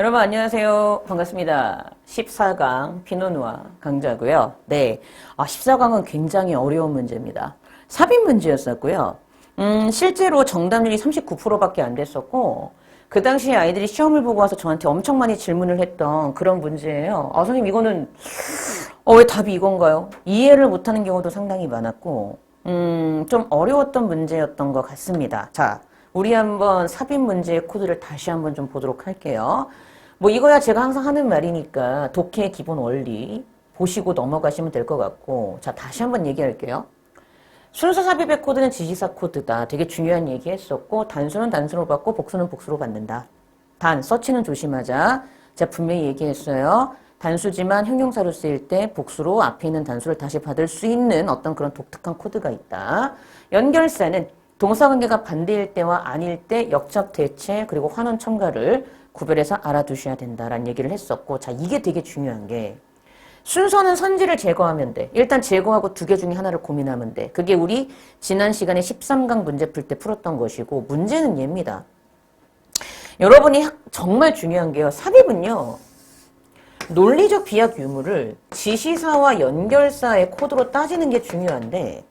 여러분 안녕하세요. 반갑습니다. 14강 피노누아 강좌고요. 네, 아, 14강은 굉장히 어려운 문제입니다. 삽입 문제였었고요. 음, 실제로 정답률이 39%밖에 안 됐었고 그 당시에 아이들이 시험을 보고 와서 저한테 엄청 많이 질문을 했던 그런 문제예요. 아, 선생님 이거는 어, 왜 답이 이건가요? 이해를 못하는 경우도 상당히 많았고 음, 좀 어려웠던 문제였던 것 같습니다. 자, 우리 한번 삽입 문제의 코드를 다시 한번 좀 보도록 할게요. 뭐 이거야 제가 항상 하는 말이니까 독해의 기본 원리 보시고 넘어가시면 될 것 같고 자 다시 한번 얘기할게요. 순서 삽입의 코드는 지시사 코드다. 되게 중요한 얘기 했었고 단수는 단수로 받고 복수는 복수로 받는다. 단 서치는 조심하자. 제가 분명히 얘기했어요. 단수지만 형용사로 쓰일 때 복수로 앞에 있는 단수를 다시 받을 수 있는 어떤 그런 독특한 코드가 있다. 연결사는 동사관계가 반대일 때와 아닐 때 역접 대체 그리고 환원 첨가를 구별해서 알아두셔야 된다라는 얘기를 했었고 자 이게 되게 중요한 게 순서는 선지를 제거하면 돼. 일단 제거하고 두 개 중에 하나를 고민하면 돼. 그게 우리 지난 시간에 13강 문제 풀 때 풀었던 것이고 문제는 얘입니다. 여러분이 정말 중요한 게요. 삽입은요. 논리적 비약 유무를 지시사와 연결사의 코드로 따지는 게 중요한데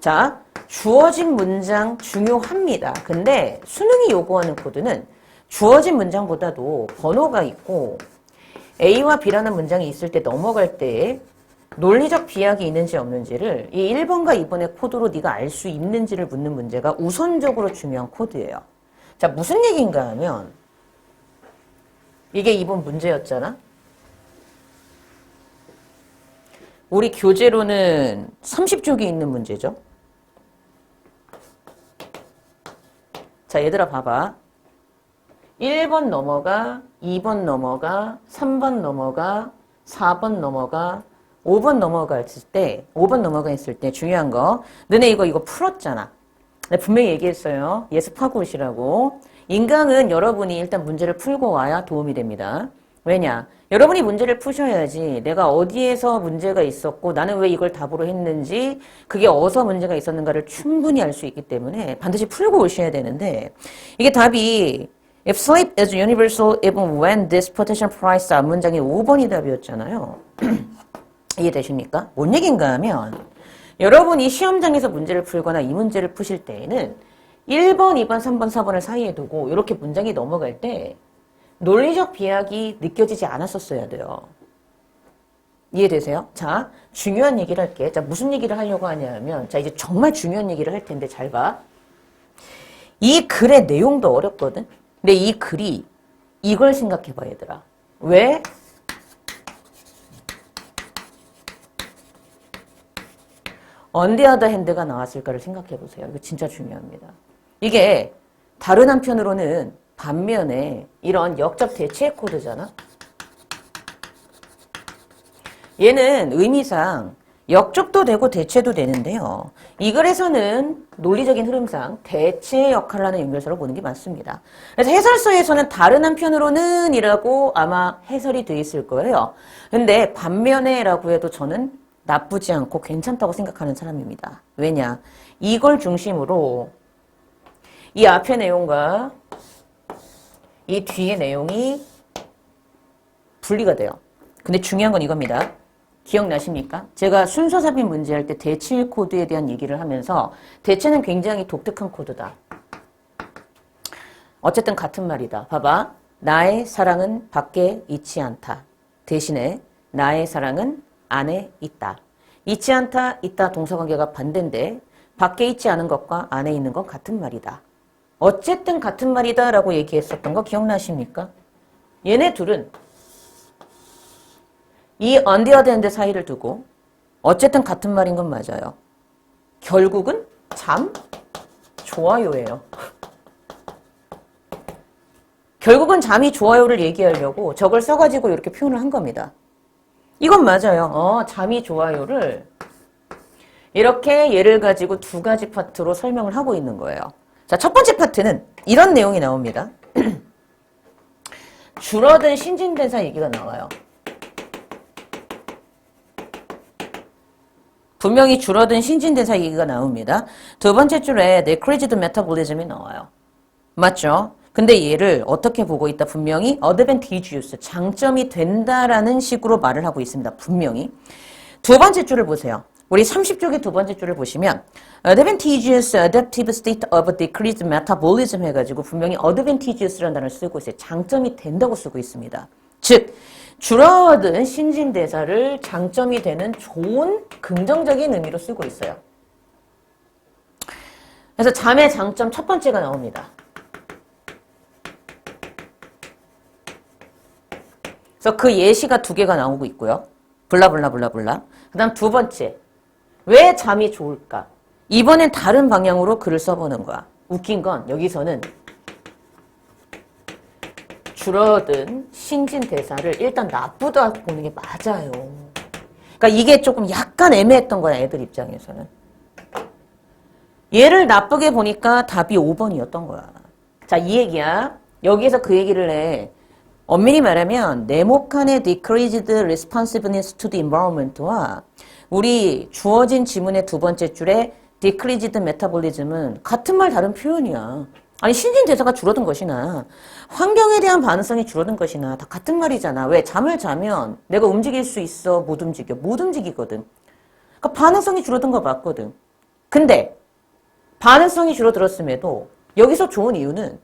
자, 주어진 문장 중요합니다. 근데 수능이 요구하는 코드는 주어진 문장보다도 번호가 있고 A와 B라는 문장이 있을 때 넘어갈 때 논리적 비약이 있는지 없는지를 이 1번과 2번의 코드로 네가 알 수 있는지를 묻는 문제가 우선적으로 중요한 코드예요. 자, 무슨 얘기인가 하면 이게 2번 문제였잖아. 우리 교재로는 30쪽이 있는 문제죠. 자, 얘들아 봐봐. 1번 넘어가, 2번 넘어가, 3번 넘어가, 4번 넘어가, 5번 넘어갔을 때, 5번 넘어가 있을 때 중요한 거. 너네 이거, 이거 풀었잖아. 내가 분명히 얘기했어요. 예습하고 오시라고. 인강은 여러분이 일단 문제를 풀고 와야 도움이 됩니다. 왜냐? 여러분이 문제를 푸셔야지 내가 어디에서 문제가 있었고 나는 왜 이걸 답으로 했는지 그게 어디서 문제가 있었는가를 충분히 알 수 있기 때문에 반드시 풀고 오셔야 되는데 이게 답이 If sleep is universal even when this potential price 앞 문장이 5번이 답이었잖아요. 이해되십니까? 뭔 얘기인가 하면 여러분이 시험장에서 문제를 풀거나 이 문제를 푸실 때에는 1번, 2번, 3번, 4번을 사이에 두고 이렇게 문장이 넘어갈 때 논리적 비약이 느껴지지 않았었어야 돼요. 이해되세요? 자, 중요한 얘기를 할게. 자, 무슨 얘기를 하려고 하냐면, 자, 이제 정말 중요한 얘기를 할 텐데 잘 봐. 이 글의 내용도 어렵거든? 근데 이 글이 이걸 생각해 봐, 얘들아. 왜? 언데아더 핸드가 나왔을까를 생각해 보세요. 이거 진짜 중요합니다. 이게 다른 한편으로는 반면에 이런 역적 대체 코드잖아. 얘는 의미상 역적도 되고 대체도 되는데요. 이 글에서는 논리적인 흐름상 대체 역할을 하는 연결사로 보는 게 맞습니다. 그래서 해설서에서는 다른 한편으로는 이라고 아마 해설이 돼 있을 거예요. 근데 반면에 라고 해도 저는 나쁘지 않고 괜찮다고 생각하는 사람입니다. 왜냐? 이걸 중심으로 이 앞의 내용과 이 뒤의 내용이 분리가 돼요. 근데 중요한 건 이겁니다. 기억나십니까? 제가 순서 삽입 문제할 때 대체 코드에 대한 얘기를 하면서 대체는 굉장히 독특한 코드다. 어쨌든 같은 말이다. 봐봐. 나의 사랑은 밖에 있지 않다. 대신에 나의 사랑은 안에 있다. 있지 않다, 있다 동사관계가 반대인데 밖에 있지 않은 것과 안에 있는 건 같은 말이다. 어쨌든 같은 말이다 라고 얘기했었던 거 기억나십니까? 얘네 둘은 이 hand 사이를 두고 어쨌든 같은 말인 건 맞아요. 결국은 참 좋아요예요. 결국은 잠이 좋아요를 얘기하려고 저걸 써가지고 이렇게 표현을 한 겁니다. 이건 맞아요. 어, 잠이 좋아요를 이렇게 예를 가지고 두 가지 파트로 설명을 하고 있는 거예요. 자, 첫 번째 파트는 이런 내용이 나옵니다. 줄어든 신진대사 얘기가 나와요. 분명히 줄어든 신진대사 얘기가 나옵니다. 두 번째 줄에 decreased metabolism이 나와요. 맞죠? 근데 얘를 어떻게 보고 있다? 분명히 advantageous, 장점이 된다라는 식으로 말을 하고 있습니다. 분명히. 두 번째 줄을 보세요. 우리 30쪽의 두 번째 줄을 보시면 advantageous adaptive state of decreased metabolism 해가지고 분명히 advantageous라는 단어를 쓰고 있어요. 장점이 된다고 쓰고 있습니다. 즉 줄어든 신진대사를 장점이 되는 좋은 긍정적인 의미로 쓰고 있어요. 그래서 잠의 장점 첫 번째가 나옵니다. 그래서 그 예시가 두 개가 나오고 있고요. 블라블라블라블라. 그 다음 두 번째. 왜 잠이 좋을까? 이번엔 다른 방향으로 글을 써보는 거야. 웃긴 건 여기서는 줄어든 신진대사를 일단 나쁘다 보는 게 맞아요. 그러니까 이게 조금 약간 애매했던 거야, 애들 입장에서는. 얘를 나쁘게 보니까 답이 5번이었던 거야. 자, 이 얘기야. 여기에서 그 얘기를 해. 엄밀히 말하면 네모칸의 decreased responsiveness to the environment와 우리 주어진 지문의 두 번째 줄에 decreased metabolism은 같은 말 다른 표현이야. 아니 신진 대사가 줄어든 것이나 환경에 대한 반응성이 줄어든 것이나 다 같은 말이잖아. 왜? 잠을 자면 내가 움직일 수 있어? 못 움직여? 못 움직이거든. 그러니까 반응성이 줄어든 거 맞거든. 근데 반응성이 줄어들었음에도 여기서 좋은 이유는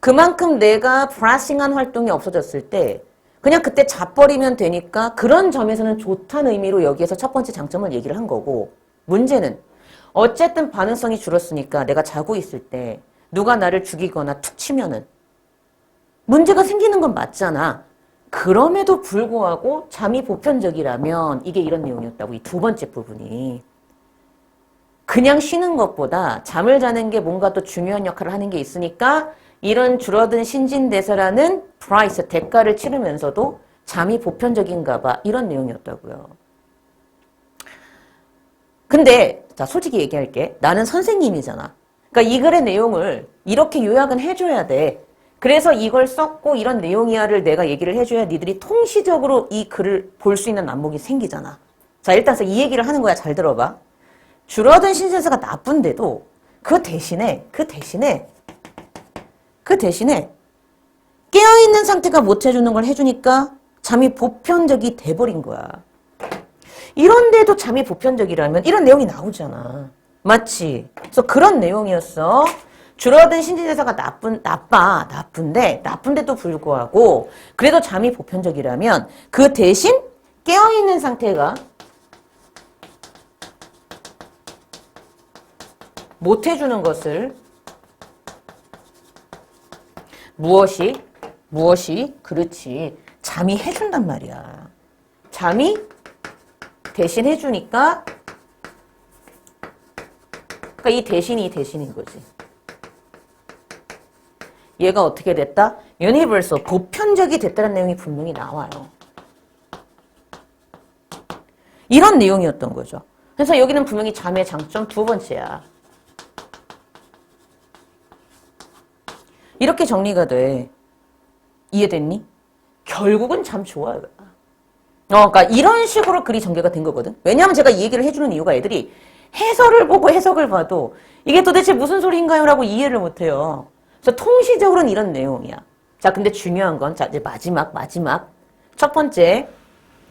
그만큼 내가 브라싱한 활동이 없어졌을 때 그냥 그때 자버리면 되니까 그런 점에서는 좋다는 의미로 여기에서 첫 번째 장점을 얘기를 한 거고 문제는 어쨌든 반응성이 줄었으니까 내가 자고 있을 때 누가 나를 죽이거나 툭 치면은 문제가 생기는 건 맞잖아. 그럼에도 불구하고 잠이 보편적이라면 이게 이런 내용이었다고 이 두 번째 부분이 그냥 쉬는 것보다 잠을 자는 게 뭔가 또 중요한 역할을 하는 게 있으니까 이런 줄어든 신진대사라는 프라이스, 대가를 치르면서도 잠이 보편적인가 봐. 이런 내용이었다고요. 근데 자 솔직히 얘기할게. 나는 선생님이잖아. 그러니까 이 글의 내용을 이렇게 요약은 해줘야 돼. 그래서 이걸 썼고 이런 내용이야를 내가 얘기를 해줘야 니들이 통시적으로 이 글을 볼 수 있는 안목이 생기잖아. 자 일단 이 얘기를 하는 거야. 잘 들어봐. 줄어든 신진대사가 나쁜데도 그 대신에 그 대신에 그 대신에 깨어있는 상태가 못 해주는 걸 해주니까 잠이 보편적이 돼버린 거야. 이런데도 잠이 보편적이라면 이런 내용이 나오잖아. 맞지? 그래서 그런 내용이었어. 줄어든 신진대사가 나쁜, 나빠, 나쁜데, 나쁜데도 불구하고, 그래도 잠이 보편적이라면, 그 대신 깨어있는 상태가 못 해주는 것을 무엇이 무엇이 그렇지 잠이 해준단 말이야. 잠이 대신 해주니까 그러니까 이 대신이 이 대신인 거지. 얘가 어떻게 됐다? 유니버설 보편적이 됐다는 내용이 분명히 나와요. 이런 내용이었던 거죠. 그래서 여기는 분명히 잠의 장점 두 번째야. 이렇게 정리가 돼. 이해됐니? 결국은 참 좋아요. 어, 그러니까 이런 식으로 글이 전개가 된 거거든. 왜냐하면 제가 이 얘기를 해주는 이유가 애들이 해설을 보고 해석을 봐도 이게 도대체 무슨 소리인가요 라고 이해를 못해요. 그래서 통시적으로는 이런 내용이야. 자, 근데 중요한 건, 자, 이제 마지막, 마지막. 첫 번째,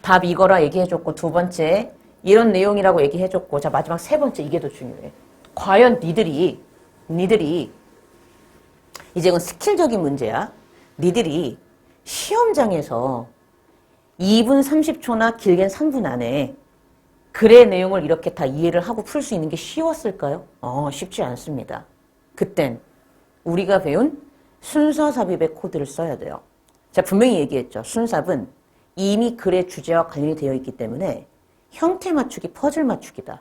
답 이거라 얘기해줬고, 두 번째, 이런 내용이라고 얘기해줬고, 자, 마지막 세 번째, 이게 더 중요해. 과연 니들이, 니들이 이제 이건 스킬적인 문제야. 니들이 시험장에서 2분 30초나 길게는 3분 안에 글의 내용을 이렇게 다 이해를 하고 풀 수 있는 게 쉬웠을까요? 어, 쉽지 않습니다. 그땐 우리가 배운 순서 삽입의 코드를 써야 돼요. 자, 분명히 얘기했죠. 순삽은 이미 글의 주제와 관련이 되어 있기 때문에 형태 맞추기, 퍼즐 맞추기다.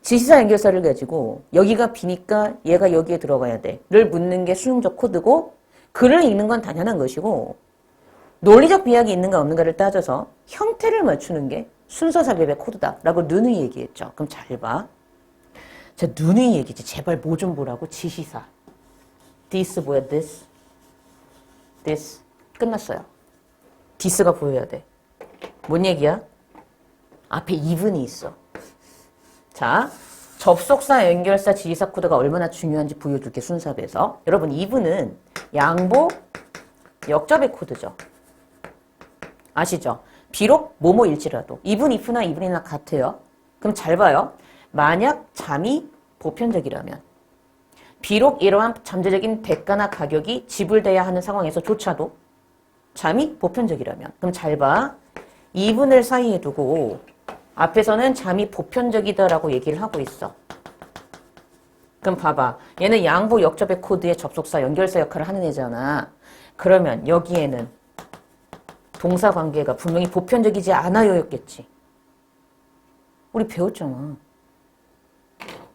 지시사 연결사를 가지고 여기가 비니까 얘가 여기에 들어가야 돼.를 묻는 게 수능적 코드고 글을 읽는 건 당연한 것이고 논리적 비약이 있는가 없는가를 따져서 형태를 맞추는 게 순서 삽입의 코드다 라고 누누이 얘기했죠. 그럼 잘 봐. 자, 누누이 얘기지. 제발 뭐 좀 보라고 지시사. this 뭐야? this. this. 끝났어요. this가 보여야 돼. 뭔 얘기야? 앞에 even이 있어. 자, 접속사, 연결사, 지휘사 코드가 얼마나 중요한지 보여줄게 순서에서. 여러분 이분은 양보 역접의 코드죠. 아시죠? 비록 뭐뭐일지라도 이분 if나 이분이나 같아요. 그럼 잘 봐요. 만약 잠이 보편적이라면 비록 이러한 잠재적인 대가나 가격이 지불돼야 하는 상황에서 조차도 잠이 보편적이라면 그럼 잘 봐. 이분을 사이에 두고 앞에서는 잠이 보편적이다라고 얘기를 하고 있어. 그럼 봐봐. 얘는 양보 역접의 코드의 접속사 연결사 역할을 하는 애잖아. 그러면 여기에는 동사 관계가 분명히 보편적이지 않아요였겠지. 우리 배웠잖아.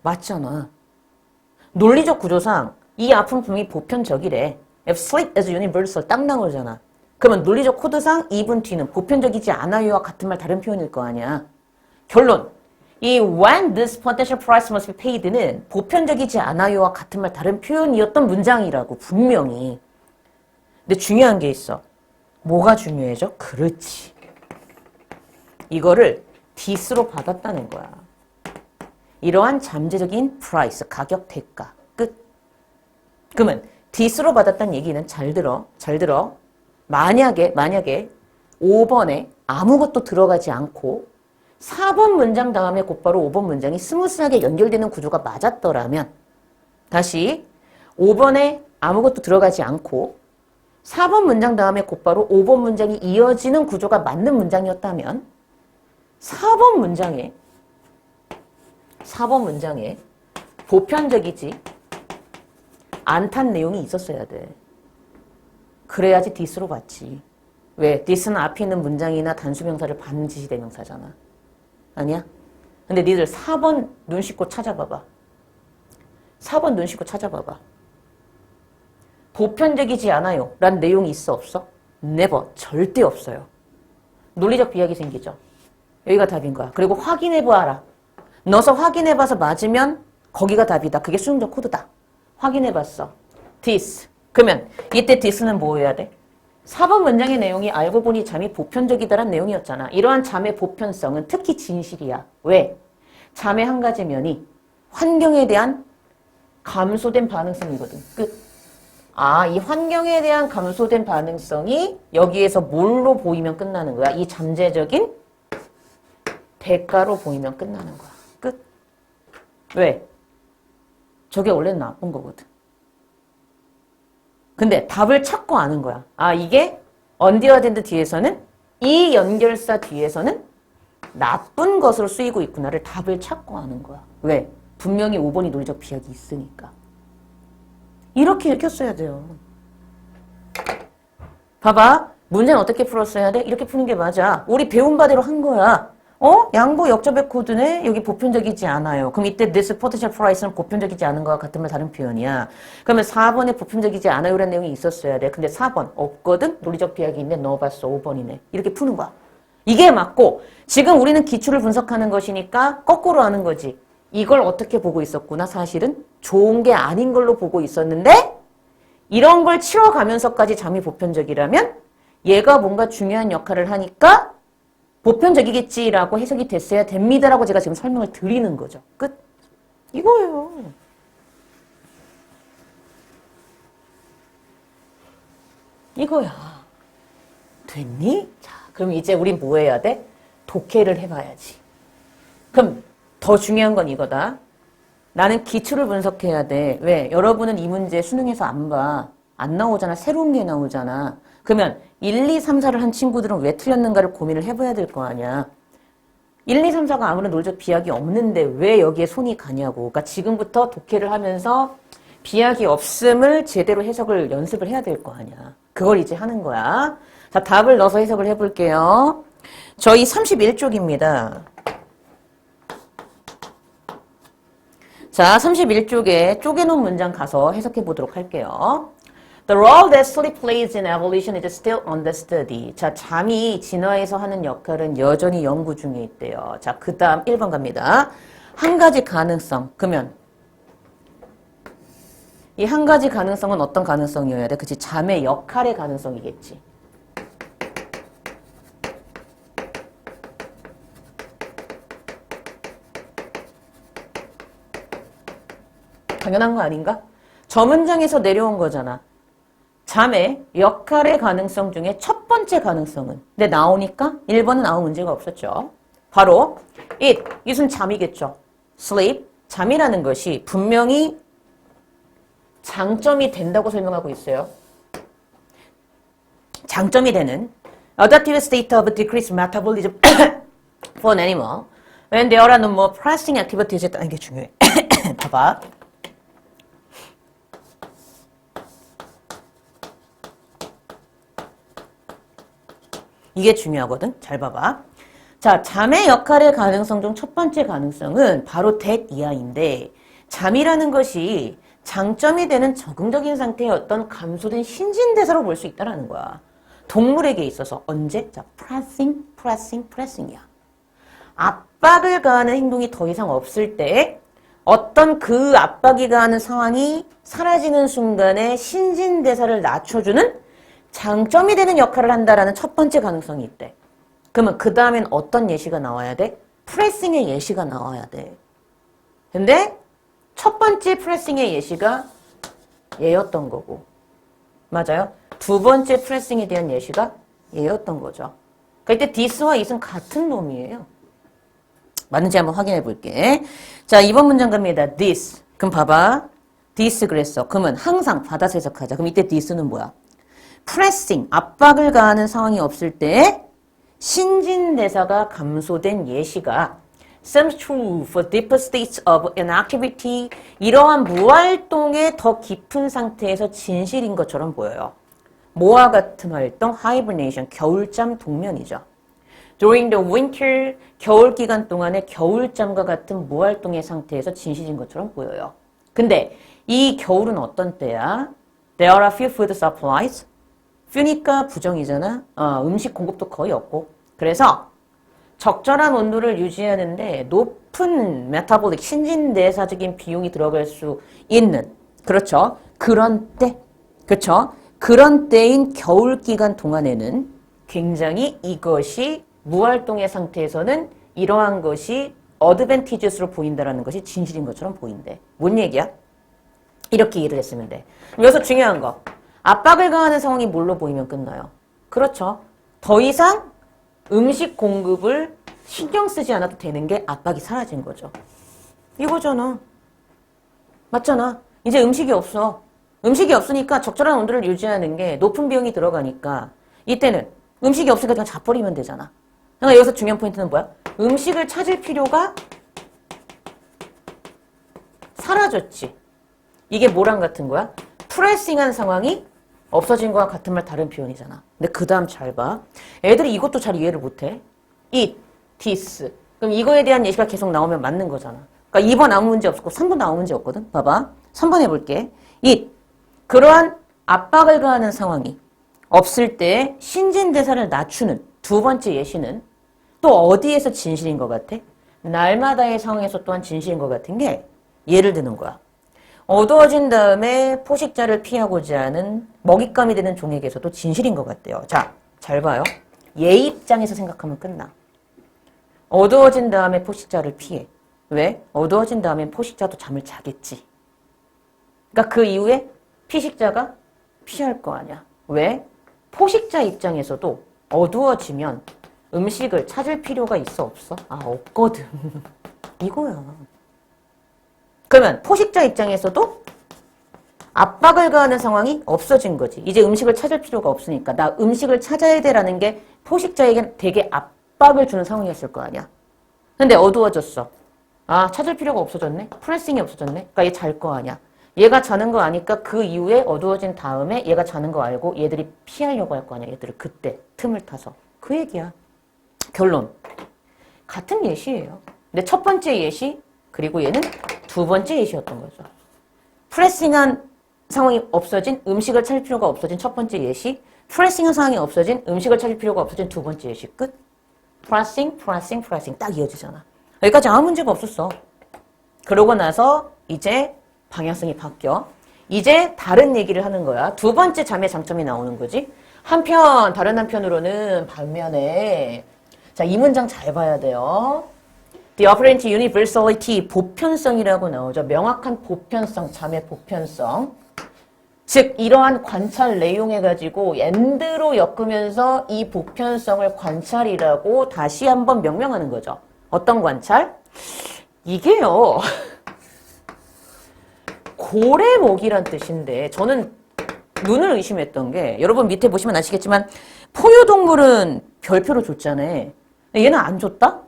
맞잖아. 논리적 구조상 이 아픔 분명히 보편적이래. If sleep is universal 딱 나오잖아. 그러면 논리적 코드상 2분 뒤는 보편적이지 않아요와 같은 말 다른 표현일 거 아니야. 결론. 이 when this potential price must be paid는 보편적이지 않아요와 같은 말 다른 표현이었던 문장이라고 분명히. 근데 중요한 게 있어. 뭐가 중요해져? 그렇지. 이거를 this로 받았다는 거야. 이러한 잠재적인 price, 가격, 대가. 끝. 그러면 this로 받았다는 얘기는 잘 들어. 잘 들어. 만약에 만약에 5번에 아무것도 들어가지 않고 4번 문장 다음에 곧바로 5번 문장이 스무스하게 연결되는 구조가 맞았더라면 다시 5번에 아무것도 들어가지 않고 4번 문장 다음에 곧바로 5번 문장이 이어지는 구조가 맞는 문장이었다면 4번 문장에 4번 문장에 보편적이지 않단 내용이 있었어야 돼. 그래야지 this로 봤지. 왜? this는 앞에 있는 문장이나 단수명사를 받는 지시대명사잖아. 아니야? 근데 니들 4번 눈 씻고 찾아봐봐. 4번 눈 씻고 찾아봐봐. 보편적이지 않아요. 란 내용이 있어 없어? never. 절대 없어요. 논리적 비약이 생기죠. 여기가 답인 거야. 그리고 확인해 보아라. 넣어서 확인해 봐서 맞으면 거기가 답이다. 그게 수능적 코드다. 확인해 봤어. this. 그러면 이때 this는 뭐 해야 돼? 4번 문장의 내용이 알고 보니 잠이 보편적이다란 내용이었잖아. 이러한 잠의 보편성은 특히 진실이야. 왜? 잠의 한 가지 면이 환경에 대한 감소된 반응성이거든. 끝. 아, 이 환경에 대한 감소된 반응성이 여기에서 뭘로 보이면 끝나는 거야? 이 잠재적인 대가로 보이면 끝나는 거야. 끝. 왜? 저게 원래는 나쁜 거거든. 근데 답을 찾고 아는 거야. 아, 이게 언디어젠드 뒤에서는 이 연결사 뒤에서는 나쁜 것으로 쓰이고 있구나를 답을 찾고 아는 거야. 왜? 분명히 5번이 논리적 비약이 있으니까. 이렇게 읽혔어야 돼요. 봐봐. 문제는 어떻게 풀었어야 돼? 이렇게 푸는 게 맞아. 우리 배운 바대로 한 거야. 어? 양보 역접의 코드는 여기 보편적이지 않아요. 그럼 이때 this potential price는 보편적이지 않은 거와 말 다른 표현이야. 그러면 4번에 보편적이지 않아요라는 내용이 있었어야 돼. 근데 4번 없거든? 논리적 비약이 있네. 넣어봤어. 5번이네. 이렇게 푸는 거야. 이게 맞고 지금 우리는 기출을 분석하는 것이니까 거꾸로 하는 거지. 이걸 어떻게 보고 있었구나. 사실은 좋은 게 아닌 걸로 보고 있었는데 이런 걸 치워가면서까지 잠이 보편적이라면 얘가 뭔가 중요한 역할을 하니까 보편적이겠지라고 해석이 됐어야 됩니다라고 제가 지금 설명을 드리는 거죠. 끝. 이거예요. 이거야. 됐니? 자, 그럼 이제 우린 뭐 해야 돼? 독해를 해봐야지. 그럼 더 중요한 건 이거다. 나는 기출을 분석해야 돼. 왜? 여러분은 이 문제 수능에서 안 봐. 안 나오잖아. 새로운 게 나오잖아. 그러면 1, 2, 3, 4를 한 친구들은 왜 틀렸는가를 고민을 해봐야 될 거 아니야. 1, 2, 3, 4가 아무런 논리적 비약이 없는데 왜 여기에 손이 가냐고. 그러니까 지금부터 독해를 하면서 비약이 없음을 제대로 해석을 연습을 해야 될 거 아니야. 그걸 이제 하는 거야. 자, 답을 넣어서 해석을 해볼게요. 저희 31쪽입니다. 자, 31쪽에 쪼개놓은 문장 가서 해석해 보도록 할게요. The role that sleep plays in evolution is still under study. 자, 잠이 진화에서 하는 역할은 여전히 연구 중에 있대요. 자, 그 다음 1번 갑니다. 한 가지 가능성. 그러면 이 한 가지 가능성은 어떤 가능성이어야 돼? 그치? 잠의 역할의 가능성이겠지. 당연한 거 아닌가? 저 문장에서 내려온 거잖아. 잠의 역할의 가능성 중에 첫 번째 가능성은 근데 나오니까 1번은 아무 문제가 없었죠. 바로 it, it은 잠이겠죠. sleep, 잠이라는 것이 분명히 장점이 된다고 설명하고 있어요. 장점이 되는 adaptive state of decreased metabolism for an animal when there are no more pressing activities 했다는 게 중요해. 봐봐. 이게 중요하거든. 잘 봐봐. 자, 잠의 역할의 가능성 중 첫 번째 가능성은 바로 that 이하인데 잠이라는 것이 장점이 되는 적응적인 상태의 어떤 감소된 신진대사로 볼 수 있다는 거야. 동물에게 있어서 언제? 자, pressing, pressing, pressing이야. 압박을 가하는 행동이 더 이상 없을 때 어떤 그 압박이 가하는 상황이 사라지는 순간에 신진대사를 낮춰주는 장점이 되는 역할을 한다라는 첫 번째 가능성이 있대. 그러면 그 다음엔 어떤 예시가 나와야 돼? 프레싱의 예시가 나와야 돼. 근데 첫 번째 프레싱의 예시가 얘였던 거고. 맞아요? 두 번째 프레싱에 대한 예시가 얘였던 거죠. 그러니까 이때 this와 it은 같은 놈이에요. 맞는지 한번 확인해 볼게. 자, 이번 문장 갑니다. this. 그럼 봐봐. this 그랬어. 그러면 항상 받아서 해석하자. 그럼 이때 this는 뭐야? Pressing, 압박을 가하는 상황이 없을 때 신진대사가 감소된 예시가 seems true for deeper states of inactivity 이러한 무활동의 더 깊은 상태에서 진실인 것처럼 보여요. 뭐와 같은 활동? hibernation, 겨울잠 동면이죠. During the winter, 겨울 기간 동안에 겨울잠과 같은 무활동의 상태에서 진실인 것처럼 보여요. 근데 이 겨울은 어떤 때야? There are few food supplies. Few니까 부정이잖아. 어, 음식 공급도 거의 없고. 그래서 적절한 온도를 유지하는데 높은 메타볼릭 신진대사적인 비용이 들어갈 수 있는 그렇죠. 그런 때 그렇죠. 그런 때인 겨울 기간 동안에는 굉장히 이것이 무활동의 상태에서는 이러한 것이 어드밴티지스로 보인다라는 것이 진실인 것처럼 보인대. 뭔 얘기야? 이렇게 이해를 했으면 돼. 여기서 중요한 거. 압박을 가하는 상황이 뭘로 보이면 끝나요? 그렇죠. 더 이상 음식 공급을 신경 쓰지 않아도 되는 게 압박이 사라진 거죠. 이거잖아. 맞잖아. 이제 음식이 없어. 음식이 없으니까 적절한 온도를 유지하는 게 높은 비용이 들어가니까 이때는 음식이 없으니까 그냥 자버리면 되잖아. 그러니까 여기서 중요한 포인트는 뭐야? 음식을 찾을 필요가 사라졌지. 이게 뭐랑 같은 거야? 프레싱한 상황이 없어진 거와 같은 말 다른 표현이잖아. 근데 그 다음 잘 봐. 애들이 이것도 잘 이해를 못해. it, this. 그럼 이거에 대한 예시가 계속 나오면 맞는 거잖아. 그러니까 2번 아무 문제 없고 3번 아무 문제 없거든. 봐봐. 3번 해볼게. it. 그러한 압박을 가하는 상황이 없을 때 신진대사를 낮추는 두 번째 예시는 또 어디에서 진실인 것 같아? 날마다의 상황에서 또한 진실인 것 같은 게 예를 드는 거야. 어두워진 다음에 포식자를 피하고자 하는 먹잇감이 되는 종에게서도 진실인 것 같대요. 자, 잘 봐요. 얘 입장에서 생각하면 끝나. 어두워진 다음에 포식자를 피해. 왜? 어두워진 다음에 포식자도 잠을 자겠지. 그러니까 그 이후에 피식자가 피할 거 아니야. 왜? 포식자 입장에서도 어두워지면 음식을 찾을 필요가 있어 없어? 아 없거든. 이거야. 그러면 포식자 입장에서도 압박을 가하는 상황이 없어진 거지. 이제 음식을 찾을 필요가 없으니까 나 음식을 찾아야 돼라는 게 포식자에게 되게 압박을 주는 상황이었을 거 아니야. 근데 어두워졌어. 아 찾을 필요가 없어졌네. 프레싱이 없어졌네. 그러니까 얘 잘 거 아니야. 얘가 자는 거 아니까 그 이후에 어두워진 다음에 얘가 자는 거 알고 얘들이 피하려고 할 거 아니야. 얘들을 그때 틈을 타서. 그 얘기야. 결론. 같은 예시예요. 근데 첫 번째 예시 그리고 얘는 두 번째 예시였던 거죠. 프레싱한 상황이 없어진 음식을 찾을 필요가 없어진 첫 번째 예시 프레싱한 상황이 없어진 음식을 찾을 필요가 없어진 두 번째 예시 끝. 프레싱, 프레싱, 프레싱 딱 이어지잖아. 여기까지 아무 문제가 없었어. 그러고 나서 이제 방향성이 바뀌어. 이제 다른 얘기를 하는 거야. 두 번째 잠의 장점이 나오는 거지. 한편 다른 한편으로는 반면에 자, 이 문장 잘 봐야 돼요. The apparent universality, 보편성이라고 나오죠. 명확한 보편성, 잠의 보편성. 즉 이러한 관찰 내용해 가지고 엔드로 엮으면서 이 보편성을 관찰이라고 다시 한번 명명하는 거죠. 어떤 관찰? 이게요. 고래목이란 뜻인데 저는 눈을 의심했던 게 여러분 밑에 보시면 아시겠지만 포유동물은 별표를 줬잖아요. 얘는 안 줬다?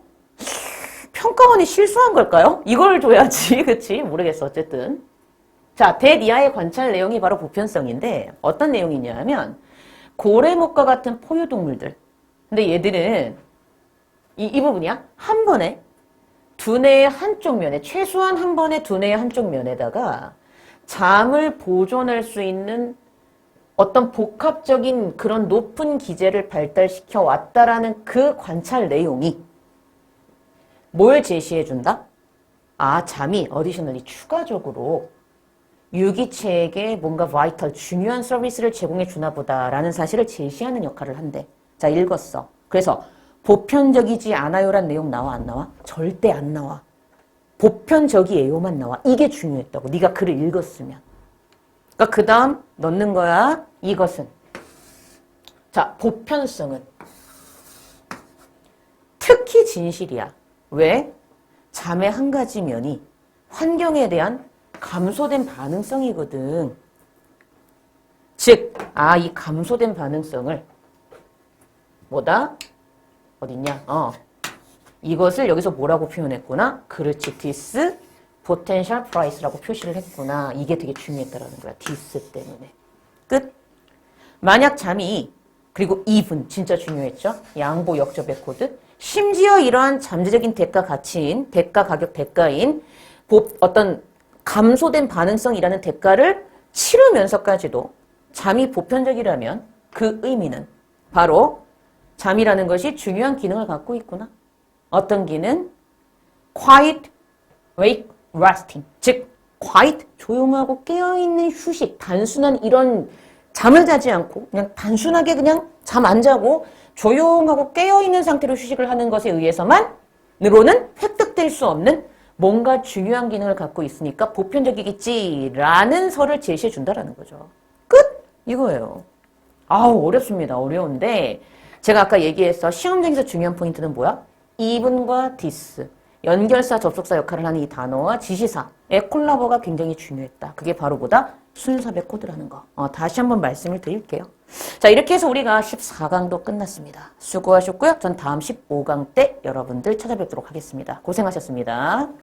평가원이 실수한 걸까요? 이걸 줘야지, 그치? 모르겠어, 어쨌든. 자, 대니아의 관찰 내용이 바로 보편성인데 어떤 내용이냐면 고래목과 같은 포유동물들. 근데 얘들은 이, 이 부분이야. 한 번에 두뇌의 한쪽 면에 최소한 한 번에 두뇌의 한쪽 면에다가 잠을 보존할 수 있는 어떤 복합적인 그런 높은 기제를 발달시켜 왔다라는 그 관찰 내용이 뭘 제시해 준다? 아, 잠이 어디셔널이 추가적으로 유기체에게 뭔가 바이털 중요한 서비스를 제공해 주나 보다라는 사실을 제시하는 역할을 한대. 자, 읽었어. 그래서 보편적이지 않아요란 내용 나와 안 나와? 절대 안 나와. 보편적이에요만 나와. 이게 중요했다고. 네가 글을 읽었으면. 그러니까 그 다음 넣는 거야. 이것은. 자, 보편성은 특히 진실이야. 왜? 잠의 한 가지 면이 환경에 대한 감소된 반응성이거든. 즉, 아, 이 감소된 반응성을 뭐다? 어딨냐? 어. 이것을 여기서 뭐라고 표현했구나? 그렇지, 디스 potential price라고 표시를 했구나. 이게 되게 중요했다라는 거야. 디스 때문에. 끝. 만약 잠이 그리고 even 진짜 중요했죠. 양보 역접의 코드. 심지어 이러한 잠재적인 대가 가치인 대가 가격 대가인 보- 어떤 감소된 반응성이라는 대가를 치르면서까지도 잠이 보편적이라면 그 의미는 바로 잠이라는 것이 중요한 기능을 갖고 있구나. 어떤 기능? quiet wake resting. 즉 quiet 조용하고 깨어있는 휴식. 단순한 이런 잠을 자지 않고 그냥 단순하게 그냥 잠 안 자고 조용하고 깨어있는 상태로 휴식을 하는 것에 의해서만 으로는 획득될 수 없는 뭔가 중요한 기능을 갖고 있으니까 보편적이겠지라는 설을 제시해 준다라는 거죠. 끝! 이거예요. 아우 어렵습니다. 어려운데 제가 아까 얘기했어. 시험장에서 중요한 포인트는 뭐야? even과 this. 연결사, 접속사 역할을 하는 이 단어와 지시사의 콜라보가 굉장히 중요했다. 그게 바로 보다 순서배 코드라는 거. 어, 다시 한번 말씀을 드릴게요. 자, 이렇게 해서 우리가 14강도 끝났습니다. 수고하셨고요. 전 다음 15강 때 여러분들 찾아뵙도록 하겠습니다. 고생하셨습니다.